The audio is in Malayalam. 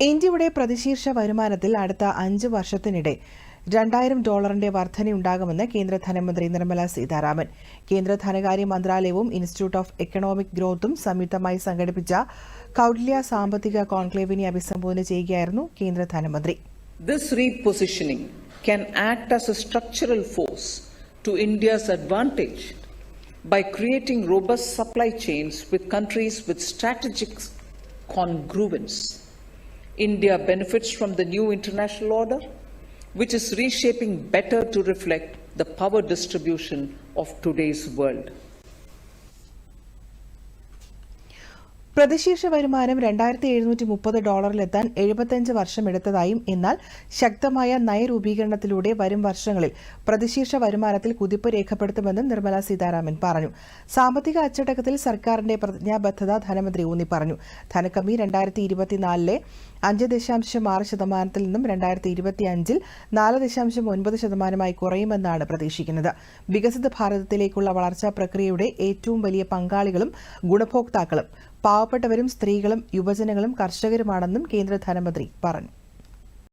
ഇന്ത്യയുടെ പ്രതിശീർഷ വരുമാനത്തിൽ അടുത്ത അഞ്ച് വർഷത്തിനിടെ രണ്ടായിരം ഡോളറിന്റെ വർധനയുണ്ടാകുമെന്ന് കേന്ദ്ര ധനമന്ത്രി നിർമ്മല സീതാരാമൻ കേന്ദ്ര ധനകാര്യ മന്ത്രാലയവും ഇൻസ്റ്റിറ്റ്യൂട്ട് ഓഫ് എക്കണോമിക് ഗ്രോത്തും സംയുക്തമായി സംഘടിപ്പിച്ച കൌടില്യ സാമ്പത്തിക കോൺക്ലേവിനെ അഭിസംബോധന ചെയ്യുകയായിരുന്നു കേന്ദ്ര ധനമന്ത്രി This repositioning can act as a structural force to India's advantage by creating robust supply chains with countries with strategic congruence. India benefits from the new international order, which is reshaping better to reflect the power distribution of today's world. പ്രതിശീർഷ വരുമാനം രണ്ടായിരത്തി എഴുന്നൂറ്റി മുപ്പത് ഡോളറിലെത്താൻ എഴുപത്തിയഞ്ച് വർഷമെടുത്തതായും എന്നാൽ ശക്തമായ നയരൂപീകരണത്തിലൂടെ വരും വർഷങ്ങളിൽ പ്രതിശീർഷ വരുമാനത്തിൽ കുതിപ്പ് രേഖപ്പെടുത്തുമെന്നും നിർമ്മല സീതാരാമൻ പറഞ്ഞു. സാമ്പത്തിക അച്ചടക്കത്തിൽ സർക്കാരിന്റെ പ്രതിജ്ഞാബദ്ധത ധനമന്ത്രി ഊന്നി പറഞ്ഞു. ധനക്കമ്മി രണ്ടായിരത്തി ഇരുപത്തിനാലിലെ അഞ്ച് ദശാംശം ആറ് ശതമാനത്തിൽ നിന്നും രണ്ടായിരത്തി ഇരുപത്തിയഞ്ചിൽ നാല് ദശാംശം ഒൻപത് ശതമാനമായി കുറയുമെന്നാണ് പ്രതീക്ഷിക്കുന്നത്. വികസിത ഭാരതത്തിലേക്കുള്ള വളർച്ചാ പ്രക്രിയയുടെ ഏറ്റവും വലിയ പങ്കാളികളും ഗുണഭോക്താക്കളും പാവപ്പെട്ടവരും സ്ത്രീകളും യുവജനങ്ങളും കർഷകരുമാണെന്നും കേന്ദ്ര ധനമന്ത്രി പറഞ്ഞു